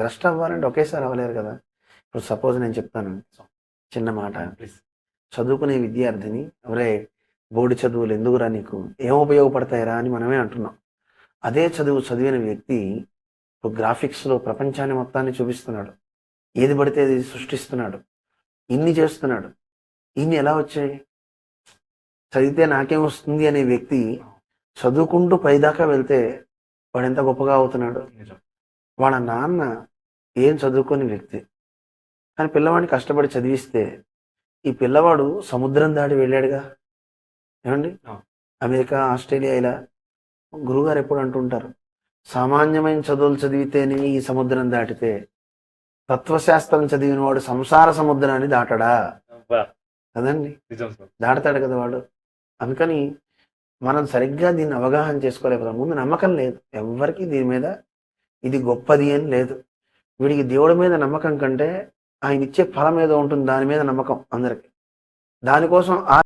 ద్రష్ట అవ్వాలంటే ఒకేసారి అవ్వలేరు కదా. ఇప్పుడు సపోజ్ నేను చెప్తాను. చిన్న మాట ప్లీజ్ చదువుకునే విద్యార్థిని ఎవరే బోర్డు చదువులు ఎందుకురా నీకు? ఏం ఉపయోగపడతాయిరా? అని మనమే అంటున్నాం. అదే చదువు చదివిన వ్యక్తి ఇప్పుడు గ్రాఫిక్స్లో ప్రపంచాన్ని మొత్తాన్ని చూపిస్తున్నాడు. ఏది పడితే అది సృష్టిస్తున్నాడు. ఇన్ని చేస్తున్నాడు. ఇన్ని ఎలా వచ్చాయి? చదివితే నాకేం వస్తుంది అనే వ్యక్తి చదువుకుంటూ పైదాకా వెళ్తే వాడు ఎంత గొప్పగా అవుతున్నాడు? వాళ్ళ నాన్న ఏం చదువుకోని వ్యక్తి. కానీ పిల్లవాడిని కష్టపడి చదివిస్తే ఈ పిల్లవాడు సముద్రం దాటి వెళ్ళాడుగా? ఏమండి. అమెరికా ఆస్ట్రేలియా ఇలా గురుగారు ఎప్పుడు అంటుంటారు సామాన్యమైన చదువులు చదివితేనే ఈ సముద్రం దాటితే తత్వశాస్త్రం చదివిన వాడు సంసార సముద్రాన్ని దాటడా? కదండి? దాడతాడు కదా వాడు. అందుకని మనం సరిగ్గా దీన్ని అవగాహన చేసుకోలేకపోతాం ముందు నమ్మకం లేదు. ఎవ్వరికి దీని మీద ఇది గొప్పది అని లేదు. వీడికి దేవుడి మీద నమ్మకం కంటే ఆయన ఇచ్చే ఫలం ఏదో ఉంటుంది దాని మీద నమ్మకం అందరికి. దానికోసం ఆ